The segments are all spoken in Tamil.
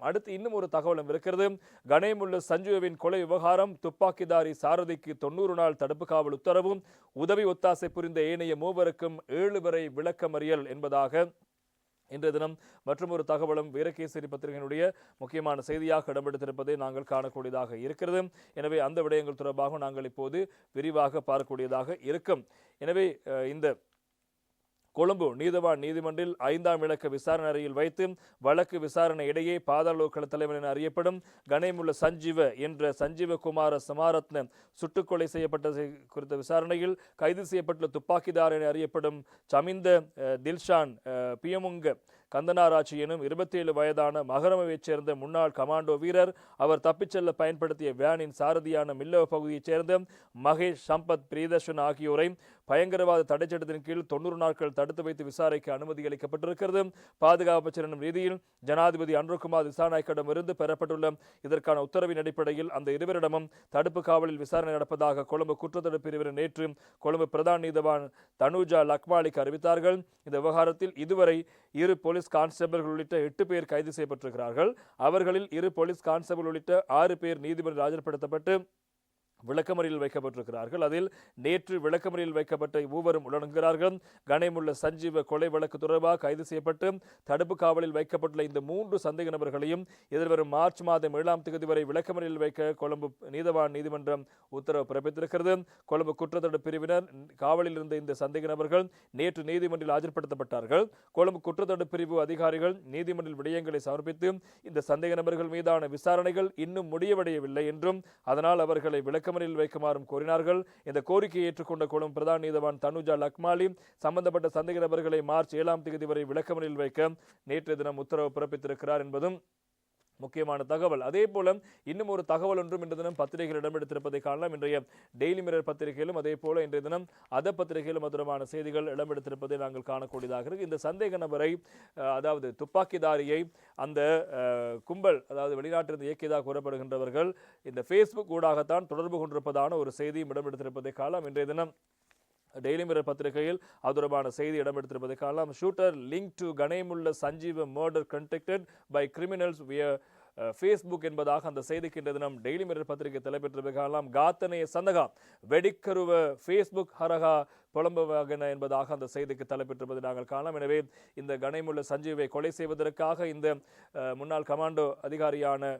அடுத்து இன்னும் ஒரு தகவலும் இருக்கிறது. கணேமுள்ள சஞ்சுவின் கொலை விவகாரம் துப்பாக்கிதாரி சாரதிக்கு தொண்ணூறு நாள் தடுப்பு காவல் உத்தரவும் உதவி ஒத்தாசை புரிந்த ஏனைய மூவருக்கும் ஏழு வரை விளக்கமறியல் என்பதாக இன்றைய தினம் மற்றும் ஒரு தகவலும் வீரகேசரி பத்திரிகையினுடைய முக்கியமான செய்தியாக இடம்பெடுத்திருப்பதை நாங்கள் காணக்கூடியதாக இருக்கிறது. எனவே அந்த விடயங்கள் தொடர்பாக நாங்கள் இப்போது விரிவாக பார்க்கக்கூடியதாக இருக்கும். எனவே இந்த கொழும்பு நீதவான் நீதிமன்றில் ஐந்தாம் இலக்க விசாரணை அறையில் வைத்து வழக்கு விசாரணை இடையே பாதாளோக்கள தலைவர் என அறியப்படும் கணேமுள்ள சஞ்சீவ என்ற சஞ்சீவ குமார சமாரத்ன சுட்டுக்கொலை செய்யப்பட்ட குறித்த விசாரணையில் கைது செய்யப்பட்டுள்ள துப்பாக்கிதார் என அறியப்படும் சமிந்த அஹ், தில்ஷான் பியமுங்க கந்தனாராட்சி எனும் இருபத்தி ஏழு வயதான மகரமவைச் சேர்ந்த முன்னாள் கமாண்டோ வீரர் அவர் தப்பிச் செல்ல பயன்படுத்திய வேனின் சாரதியான மில்லவ பகுதியைச் சேர்ந்த மகேஷ் சம்பத் பிரியதர்ஷன் ஆகியோரை பயங்கரவாத தடைச்சட்டத்தின் கீழ் தொண்ணூறு நாட்கள் தடுத்து வைத்து விசாரிக்க அனுமதி அளிக்கப்பட்டிருக்கிறது. பாதுகாப்பு எனும் ரீதியில் ஜனாதிபதி அன்ருகுமார் திசாநாயக்கிடமிருந்து பெறப்பட்டுள்ள இதற்கான உத்தரவின் அடிப்படையில் அந்த இருவரிடமும் தடுப்பு காவலில் விசாரணை நடப்பதாக கொழும்பு குற்றத்தடுப்பு பிரிவினர் நேற்று கொழும்பு பிரதான் நீதவான் தனுஜா லக்மாலிக்கு அறிவித்தார்கள். இந்த விவகாரத்தில் இதுவரை இரு போலீஸ் கான்ஸ்டபிள்கள் உள்ளிட்ட எட்டு பேர் கைது செய்யப்பட்டிருக்கிறார்கள். அவர்களில் இரு போலீஸ் கான்ஸ்டபிள் உள்ளிட்ட ஆறு பேர் நீதிமன்றம் ஆஜர்படுத்தப்பட்டு விளக்கமறியல் வைக்கப்பட்டிருக்கிறார்கள். அதில் நேற்று விளக்கமறியல் வைக்கப்பட்ட மூவரும் உடனுங்கிறார்கள் கணேமுள்ள சஞ்சீவ கொலை வழக்கு தொடர்பாக கைது செய்யப்பட்டு தடுப்பு காவலில் வைக்கப்பட்டுள்ள இந்த மூன்று சந்தேக நபர்களையும் எதிர்வரும் மார்ச் மாதம் ஏழாம் தேதி வரை விளக்கமறியல் வைக்க கொழும்பு நீதவான் நீதிமன்றம் உத்தரவு பிறப்பித்திருக்கிறது. கொழும்பு குற்றத்தடுப்பு பிரிவினர் காவலில் இருந்த இந்த சந்தேக நபர்கள் நேற்று நீதிமன்றில் ஆஜர்படுத்தப்பட்டார்கள். கொழும்பு குற்றத்தடுப்பு பிரிவு அதிகாரிகள் நீதிமன்றில் விடயங்களை சமர்ப்பித்து இந்த சந்தேக நபர்கள் மீதான விசாரணைகள் இன்னும் முடிவடையவில்லை என்றும் அதனால் அவர்களை விளக்க விளக்கமறியல் வைக்குமாறும் கோரினார்கள். இந்த கோரிக்கையை ஏற்றுக்கொண்ட கொழும்பு பிரதான நீதவான் தனுஜா லக்மாலி சம்பந்தப்பட்ட சந்தேக நபர்களை மார்ச் ஏழாம் தேதி வரை விளக்கமறியல் வைக்க நேற்று தினம் உத்தரவு பிறப்பித்திருக்கிறார் என்பதும் முக்கியமான தகவல். அதே போல இன்னும் ஒரு தகவல் ஒன்றும் இன்று தினம் பத்திரிகைகள் இடம்பெடுத்திருப்பதை காணலாம். இன்றைய டெய்லி மிரர் பத்திரிகையிலும் அதே போல இன்றைய தினம் அத பத்திரிகையிலும் மதுரமான செய்திகள் இடம்பெடுத்திருப்பதை நாங்கள் காணக்கூடியதாக இருக்கு. இந்த சந்தேக நபரை அதாவது துப்பாக்கிதாரியை அந்த கும்பல் அதாவது வெளிநாட்டிலிருந்து இயக்கியதாக கூறப்படுகின்றவர்கள் இந்த ஃபேஸ்புக் ஊடாகத்தான் தொடர்பு கொண்டிருப்பதான ஒரு செய்தியும் இடம்பெடுத்திருப்பதை காலம் இன்றைய தினம் டெய்லி மிரர் பத்திரிகையில் அது தொடர்பான செய்தி இடம்பெடுத்திருப்பதை காணலாம். Shooter link to கணேமுள்ள Sanjeeva murder conducted by criminals via Facebook என்பதாக அந்த செய்திக்கு இன்றைய தினம் டெய்லி மிரர் பத்திரிகை தலைப்பெற்றிருப்பதை காணலாம். காத்தனைய சந்தகா வெடிக்கருவ ஃபேஸ்புக் ஹரகா புலம்புவகன என்பதாக அந்த செய்திக்கு தலைப்பெற்றிருப்பதை நாங்கள் காணலாம். எனவே இந்த கணேமுள்ள சஞ்சீவை கொலை செய்வதற்காக இந்த முன்னாள் கமாண்டோ அதிகாரியான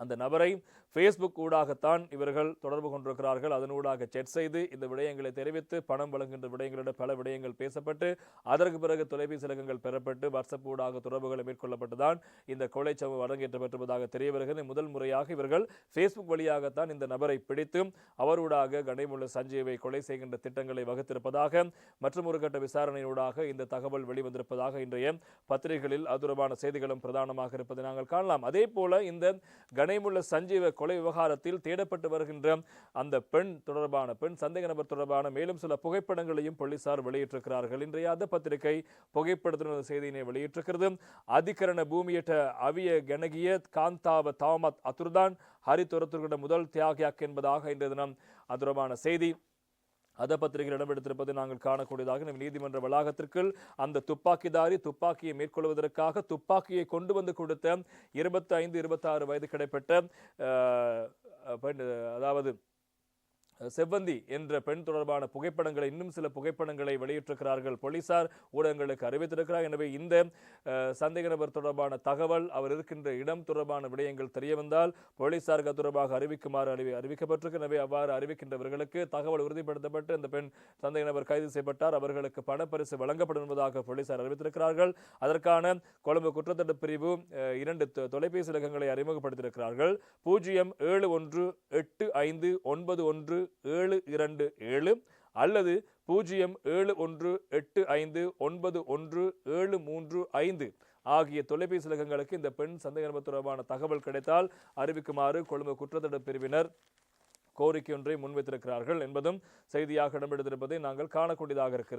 அந்த நபரை ஃபேஸ்புக் ஊடாகத்தான் இவர்கள் தொடர்பு கொண்டிருக்கிறார்கள். அதனூடாக செட் செய்து இந்த விடயங்களை தெரிவித்து பணம் வழங்குகின்ற விடயங்களிடம் பல விடயங்கள் பேசப்பட்டு அதற்கு பிறகு தொலைபேசி இலக்கங்கள் பெறப்பட்டு வாட்ஸ்அப் ஊடாக தொடர்புகளை மேற்கொள்ளப்பட்டுதான் இந்த கொலை சம்பவம் அரங்கேற்றப்பட்டிருப்பதாக தெரிய வருகிறது முதல் முறையாக இவர்கள் ஃபேஸ்புக் வழியாகத்தான் இந்த நபரை பிடித்து அவரூடாக கணேமுள்ள சஞ்சீவை கொலை செய்கின்ற திட்டங்களை வகுத்திருப்பதாக மற்றும் ஒரு கட்ட விசாரணையூடாக இந்த தகவல் வெளிவந்திருப்பதாக இன்றைய பத்திரிகைகளில் அதுரமான செய்திகளும் பிரதானமாக இருப்பதை நாங்கள் காணலாம். அதே போல இந்த கணேமுள்ள சஞ்சீவ கொலை விவகாரத்தில் தேடப்பட்டு வருகின்ற அந்த பெண் தொடர்பான பெண் சந்தேக நபர் தொடர்பான மேலும் சில புகைப்படங்களையும் போலீசார் வெளியிட்டிருக்கிறார்கள். இன்றைய அந்த பத்திரிகை புகைப்படத்தின் செய்தியினை வெளியிட்டிருக்கிறது. அதிகரண பூமியிட்ட அவிய கனகிய காந்தாவ தாமத் அத்துர்தான் ஹரி முதல் தியாகியாக் என்பதாக இன்றைய தினம் அது தொடர்பான செய்தி. அத பத்திரிகையில் இடம்பெடுத்திருப்பதை நாங்கள் காணக்கூடியதாக நம் நீதிமன்ற வளாகத்திற்குள் அந்த துப்பாக்கிதாரி துப்பாக்கியை மேற்கொள்வதற்காக துப்பாக்கியை கொண்டு வந்து கொடுத்த இருபத்தி ஐந்து இருபத்தாறு வயது கிடைப்பட்ட அஹ், அதாவது செவ்வந்தி என்ற பெண் தொடர்பான புகைப்படங்களை இன்னும் சில புகைப்படங்களை வெளியிட்டிருக்கிறார்கள். போலீசார் ஊடகங்களுக்கு அறிவித்திருக்கிறார். எனவே இந்த சந்தேக நபர் தொடர்பான தகவல் அவர் இருக்கின்ற இடம் தொடர்பான விடயங்கள் தெரிய வந்தால் போலீசாருக்கு தொடர்பாக அறிவிக்குமாறு அறிவி அறிவிக்கப்பட்டிருக்கு. எனவே அவ்வாறு அறிவிக்கின்றவர்களுக்கு தகவல் உறுதிப்படுத்தப்பட்டு இந்த பெண் சந்தேக நபர் கைது செய்யப்பட்டார். அவர்களுக்கு பணப்பரிசு வழங்கப்படும் என்பதாக போலீசார் அறிவித்திருக்கிறார்கள். அதற்கான கொழும்பு குற்றத்தடுப்பு பிரிவு இரண்டு தொ- தொலைபேசி இலக்கங்களை அறிமுகப்படுத்தியிருக்கிறார்கள். பூஜ்ஜியம் ஏழு ஒன்று எட்டு ஐந்து ஒன்பது ஒன்று ஏழு இரண்டு ஏழு அல்லது பூஜ்ஜியம் ஏழு ஒன்று எட்டு ஐந்து ஒன்பது ஒன்று ஏழு மூன்று ஐந்து ஆகிய தொலைபேசி இலக்கங்களுக்கு இந்த பெண் சந்தேக நபர் தொடர்பான தகவல் கிடைத்தால் அறிவிக்குமாறு கொழும்பு குற்றத்தடுப்பு பிரிவினர் கோரிக்கை ஒன்றை முன்வைத்திருக்கிறார்கள் என்பதும் செய்தியாக இடம்பெடுத்திருப்பதை நாங்கள் காணக்கூடியதாக இருக்கிறது.